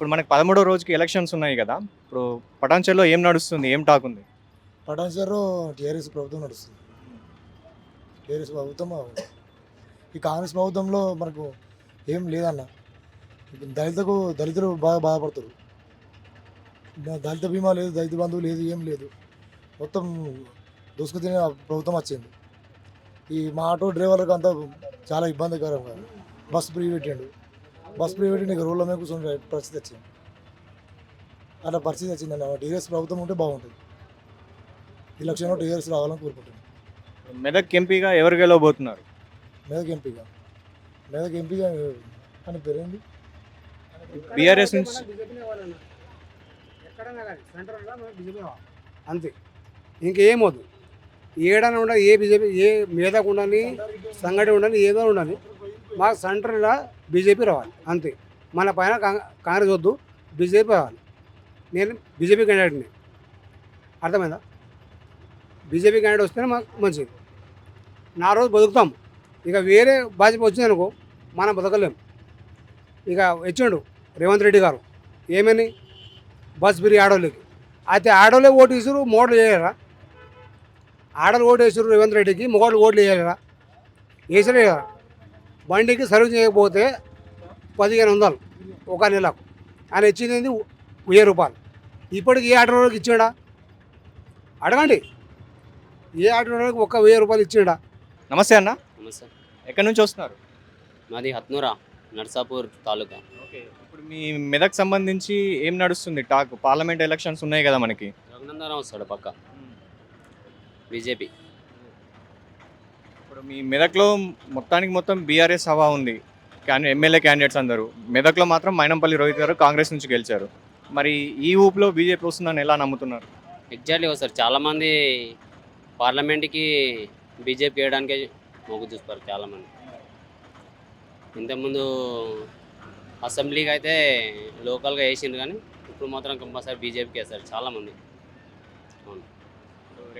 ఇప్పుడు మనకి పదమూడో రోజుకి ఎలక్షన్స్ ఉన్నాయి కదా. ఇప్పుడు పటాన్చెల్లో ఏం నడుస్తుంది? ఏం టాక్ ఉంది? పటాన్సారు టీఆర్ఎస్ ప్రభుత్వం నడుస్తుంది. టీఆర్ఎస్ ప్రభుత్వం ఈ కాంగ్రెస్ ప్రభుత్వంలో మనకు ఏం లేదన్న. దళితకు దళితులు బాగా బాధపడుతారు. దళిత బీమా లేదు దళిత బంధువు లేదు ఏం లేదు. మొత్తం దూసుకు తినే ప్రభుత్వం వచ్చింది. ఈ మా ఆటో డ్రైవర్లకు అంతా చాలా ఇబ్బందికరంగా. బస్ ఫ్రీ పెట్టిండు. బస్ పెట్టి నీకు రోడ్ల మీద కూర్చొని పరిస్థితి వచ్చింది. అలా పరిస్థితి వచ్చిందన్న టీఆర్ఎస్ ప్రభుత్వం ఉంటే బాగుంటుంది. ఈ లక్ష్యంలో టీఆర్ఎస్ రావాలని కోరుకుంటున్నాను మెదక్ ఎంపీగా ఎవరు గెలవబోతున్నారు? మెదక్ ఎంపీగా. మెదక్ ఎంపీగా అని పేరేంది? బీఆర్ఎస్ నుంచి. అంతే. ఇంకేమొద్దు ఏడైనా ఉండాలి ఏ బీజేపీ ఏ మీద ఉండని సంఘటన ఉండని ఏదో ఉండని మాకు సెంట్రల్లో బీజేపీ రావాలి అంతే. మన పైన కాంగ్రెస్ వద్దు బీజేపీ రావాలి. నేను బీజేపీ క్యాండిడేట్ని అర్థమైందా? బీజేపీ క్యాండిడేట్ వస్తేనే మాకు మంచిది. నా రోజు బతుకుతాం. ఇక వేరే భాజపా వచ్చిందనుకో మనం బతకలేం. ఇక వచ్చిండు రేవంత్ రెడ్డి గారు. ఏమని బస్ బిరి ఆడోళ్ళకి. అయితే ఆడోళ్ళే ఓటు వేసారు మోడలు చేయలేరా ఆడలు ఓటు వేసారు రేవంత్ రెడ్డికి మొగోళ్ళు ఓట్లు వేయలేరా? వేసలే కదా. బండికి సర్వీస్ చేయకపోతే పదిహేను వందలు ఒక నెలకు. ఆయన ఇచ్చింది ఏంది? వెయ్యి రూపాయలు. ఇప్పటికి ఏ ఆటో వాళ్ళకి ఇచ్చిండా? అడగండి. ఏ ఆటో వాళ్ళకి ఒక్క వెయ్యి రూపాయలు ఇచ్చిండా? నమస్తే అన్న. నమస్తే. ఎక్కడి నుంచి వస్తున్నారు? మాది హత్నూరా నర్సాపూర్ తాలూకా. ఓకే. ఇప్పుడు మీ మెదక్ సంబంధించి ఏం నడుస్తుంది? టాక్ పార్లమెంట్ ఎలక్షన్స్ ఉన్నాయి కదా మనకి. రఘునందరావు వస్తాడు పక్క. బీజేపీ. ఇప్పుడు మీ మెదక్లో మొత్తానికి మొత్తం బీఆర్ఎస్ హవా ఉంది. ఎమ్మెల్యే క్యాండిడేట్స్ అందరూ. మెదక్లో మాత్రం మైనంపల్లి రోహిత్ గారు కాంగ్రెస్ నుంచి గెలిచారు. మరి ఈ ఊపులో బీజేపీ వస్తుందని ఎలా నమ్ముతున్నారు? ఎగ్జాక్ట్లీ వస్తారు చాలామంది పార్లమెంట్కి బీజేపీ వేయడానికే మొగ్గు చూస్తారు చాలామంది. ఇంతకుముందు అసెంబ్లీకి అయితే లోకల్గా వేసిండ్రు కానీ ఇప్పుడు మాత్రం కంపల్సరీ బీజేపీకి వేస్తారు చాలామంది. అవును.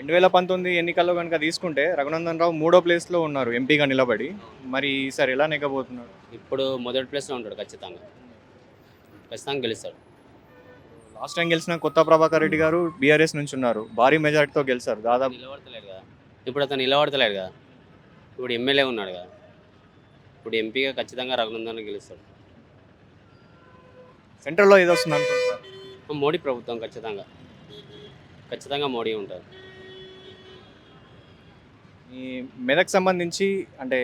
రెండు వేల పంతొమ్మిది ఎన్నికల్లో కనుక తీసుకుంటే రఘునందన్ రావు మూడో ప్లేస్లో ఉన్నారు ఎంపీగా నిలబడి. మరి ఈసారి ఎలా నెగ్గబోతున్నారు? ఇప్పుడు మొదటి ప్లేస్లో ఉంటాడు ఖచ్చితంగా. ఖచ్చితంగా గెలుస్తాడు. లాస్ట్ టైం గెలిచిన కొత్త ప్రభాకర్ రెడ్డి గారు బీఆర్ఎస్ నుంచి ఉన్నారు. భారీ మెజార్టీతో గెలిచారు. దాదాపు నిలబడతలేడు కదా. ఇప్పుడు అతను నిలబడతలేడు కదా. ఇప్పుడు ఎమ్మెల్యే ఉన్నాడు కదా. ఇప్పుడు ఎంపీగా ఖచ్చితంగా రఘునందన్ గెలుస్తాడు. సెంట్రల్లో ఏదో వస్తుంది అనుకుంటున్నారు. మోడీ ప్రభుత్వం ఖచ్చితంగా. ఖచ్చితంగా మోడీ ఉంటారు ఈ మెదక్ సంబంధించి అంటే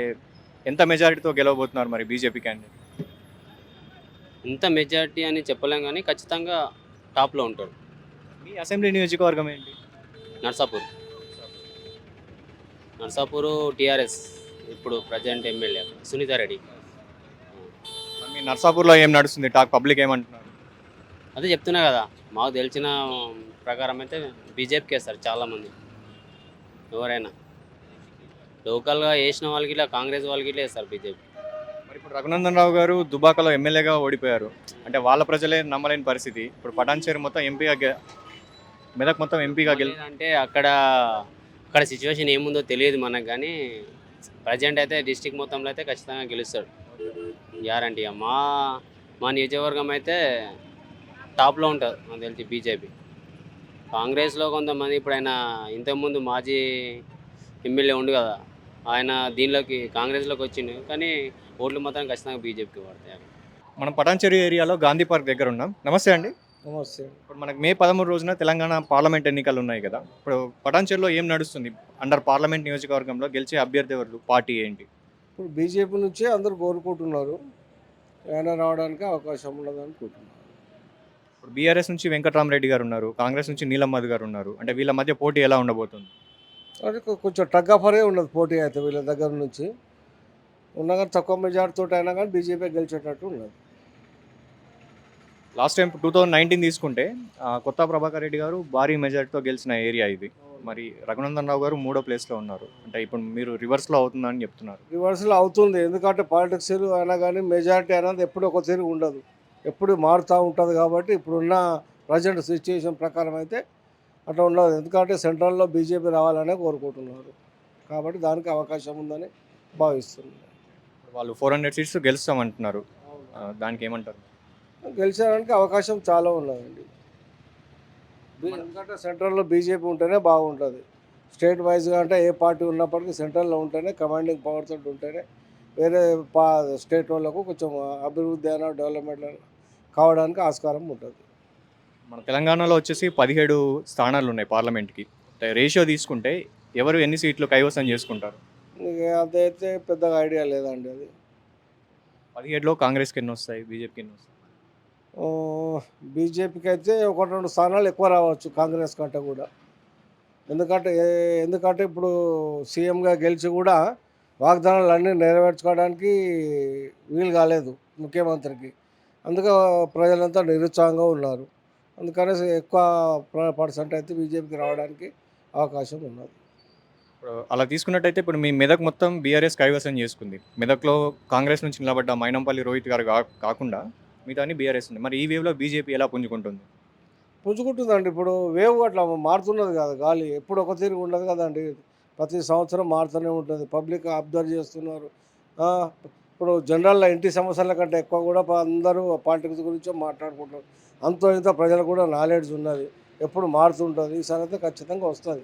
ఎంత మెజారిటీతో గెలవబోతున్నారు మరి బీజేపీ క్యాండిడేట్ ఇంత మెజారిటీ అని చెప్పలేం కానీ ఖచ్చితంగా టాప్లో ఉంటాడు మీ అసెంబ్లీ నియోజకవర్గం ఏంటి? నర్సాపూర్. నర్సాపూర్ టీఆర్ఎస్ ఇప్పుడు ప్రజెంట్ ఎమ్మెల్యే సునీతారెడ్డి మీ నర్సాపూర్లో ఏం నడుస్తుంది? టాక్ పబ్లిక్ ఏమంటున్నారు? అదే చెప్తున్నా కదా మాకు తెలిసిన ప్రకారం అయితే బీజేపీకి వేస్తారు చాలామంది. ఎవరైనా. లోకల్గా వేసిన వాళ్ళకి ఇలా కాంగ్రెస్ వాళ్ళకి ఇట్లా వేస్తారు బీజేపీ. మరి ఇప్పుడు రఘునందన్ రావు గారు దుబాకలో ఎమ్మెల్యేగా ఓడిపోయారు. అంటే వాళ్ళ ప్రజలే నమ్మలేని పరిస్థితి. ఇప్పుడు పటాన్చేరు మొత్తం ఎంపీగా గె- మెదక్ మొత్తం ఎంపీగా గెలి అంటే అక్కడ అక్కడ సిచ్యువేషన్ ఏముందో తెలియదు మనకు కానీ ప్రజెంట్ అయితే డిస్టిక్ మొత్తంలో అయితే ఖచ్చితంగా గెలుస్తాడు. గ్యారంటీ మా మా నియోజకవర్గం అయితే టాప్లో ఉంటుంది నాకు తెలిసి బీజేపీ. కాంగ్రెస్లో కొంతమంది ఇప్పుడు ఆయన ఇంతకుముందు మాజీ ఎమ్మెల్యే ఉండు కదా ఆయన దీనిలోకి కాంగ్రెస్లోకి వచ్చిండు. కానీ ఓట్లు మాత్రం ఖచ్చితంగా బీజేపీకి పడతాయి మనం పటాన్చేరు ఏరియాలో గాంధీ పార్క్ దగ్గర ఉన్నాం. నమస్తే అండి. నమస్తే. ఇప్పుడు మనకు మే పదమూడు రోజున తెలంగాణ పార్లమెంట్ ఎన్నికలు ఉన్నాయి కదా. ఇప్పుడు పటాన్చేరులో ఏం నడుస్తుంది? అండర్ పార్లమెంట్ నియోజకవర్గంలో గెలిచే అభ్యర్థి ఎవరు పార్టీ ఏంటి? ఇప్పుడు బీజేపీ నుంచే అందరూ కోరుకుంటున్నారు. ఆయన రావడానికి అవకాశం ఉండదు అనుకుంటున్నారు ఇప్పుడు బీఆర్ఎస్ నుంచి వెంకటరామరెడ్డి గారు ఉన్నారు. కాంగ్రెస్ నుంచి నీలమ్మద్ గారు ఉన్నారు. అంటే వీళ్ళ మధ్య పోటీ ఎలా ఉండబోతుంది? కొ- కొంచెం టగ్ ఆఫరే ఉండదు పోటీ అయితే వీళ్ళ దగ్గర నుంచి. ఉన్నా కానీ తక్కువ మెజార్టీతో అయినా కానీ బీజేపీ గెలిచేటట్టు ఉన్నది last time two thousand nineteen తీసుకుంటే కొత్త ప్రభాకర్ రెడ్డి గారు భారీ మెజారిటీతో గెలిచిన ఏరియా ఇది. మరి రఘునందన్ రావు గారు మూడో ప్లేస్లో ఉన్నారు. అంటే ఇప్పుడు మీరు రివర్స్లో అవుతుందని చెప్తున్నారు. రివర్సల్ అవుతుంది. ఎందుకంటే పాలిటిక్స్ అయినా కానీ మెజారిటీ అనేది ఎప్పుడు ఒక తీరు ఉండదు. ఎప్పుడు మారుతూ ఉంటుంది కాబట్టి ఇప్పుడున్న ప్రజెంట్ సిచ్యుయేషన్ ప్రకారం అయితే అట్లా ఉండదు. ఎందుకంటే సెంట్రల్లో బీజేపీ రావాలనే కోరుకుంటున్నారు. కాబట్టి దానికి అవకాశం ఉందని భావిస్తున్నారు వాళ్ళు ఫోర్ హండ్రెడ్ సీట్స్ గెలుస్తామంటున్నారు. దానికి ఏమంటారు గెలిచడానికి అవకాశం చాలా ఉన్నదండి. ఎందుకంటే సెంట్రల్లో బీజేపీ ఉంటేనే బాగుంటుంది. స్టేట్ వైజ్గా అంటే ఏ పార్టీ ఉన్నప్పటికీ సెంట్రల్లో ఉంటేనే కమాండింగ్ పవర్ తోటి ఉంటేనే వేరే పా స్టేట్ వాళ్ళకు కొంచెం అభివృద్ధి అయినా డెవలప్మెంట్ అయినా కావడానికి ఆస్కారం ఉంటుంది. మన తెలంగాణలో వచ్చేసి పదిహేడు స్థానాలు ఉన్నాయి పార్లమెంట్కి. రేషియో తీసుకుంటే ఎవరు ఎన్ని సీట్లు కైవసం చేసుకుంటారు? అదైతే పెద్దగా ఐడియా లేదండి అది. పదిహేడులో కాంగ్రెస్కి ఎన్ని వస్తాయి? బీజేపీకి ఎన్ని వస్తాయి? బీజేపీకి అయితే ఒకటి రెండు స్థానాలు ఎక్కువ రావచ్చు కాంగ్రెస్ కంటే కూడా. ఎందుకంటే ఎందుకంటే ఇప్పుడు సీఎంగా గెలిచి కూడా వాగ్దానాలు అన్నీ నెరవేర్చుకోవడానికి వీలు కాలేదు ముఖ్యమంత్రికి. అందుకే ప్రజలంతా నిరుత్సాహంగా ఉన్నారు. అందుకని ఎక్కువ పర్సెంట్ అయితే బీజేపీకి రావడానికి అవకాశం ఉన్నది. అలా తీసుకున్నట్టయితే ఇప్పుడు మీ మెదక్ మొత్తం బీఆర్ఎస్ కైవసం చేసుకుంది. మెదక్లో కాంగ్రెస్ నుంచి నిలబడ్డ మైనంపల్లి రోహిత్ గారు కా- కాకుండా మిగతా అన్ని బీఆర్ఎస్ ఉంది. మరి ఈ వేవ్లో బీజేపీ ఎలా పుంజుకుంటుంది? పుంజుకుంటుందండి. ఇప్పుడు వేవ్ అట్లా మారుతున్నది కదా. గాలి ఎప్పుడు ఒక తీరు ఉండదు కదండి. ప్రతి సంవత్సరం మారుతూనే ఉంటుంది. పబ్లిక్ అబ్జర్వ్ చేస్తున్నారు. ఇప్పుడు జనరల్లో ఇంటి సమస్యల కంటే ఎక్కువ కూడా అందరూ పాలిటిక్స్ గురించి మాట్లాడుకుంటారు. అంతో ఇంత ప్రజలకు కూడా నాలెడ్జ్ ఉన్నది. ఎప్పుడు మారుతుంటుంది. ఈసారి అయితే ఖచ్చితంగా వస్తుంది.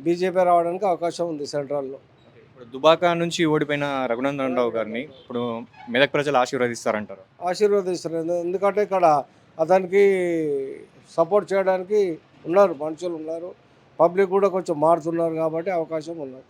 బీజేపీ రావడానికి అవకాశం ఉంది సెంట్రల్లో ఇప్పుడు దుబాకా నుంచి ఓడిపోయిన రఘునందన్ రావు గారిని ఇప్పుడు మెదక్ ప్రజలు ఆశీర్వదిస్తారంటారు. ఆశీర్వదిస్తారు. ఎందు- ఎందుకంటే ఇక్కడ అతనికి సపోర్ట్ చేయడానికి ఉన్నారు. మనుషులు ఉన్నారు. పబ్లిక్ కూడా కొంచెం మారుతున్నారు కాబట్టి అవకాశం ఉన్నది.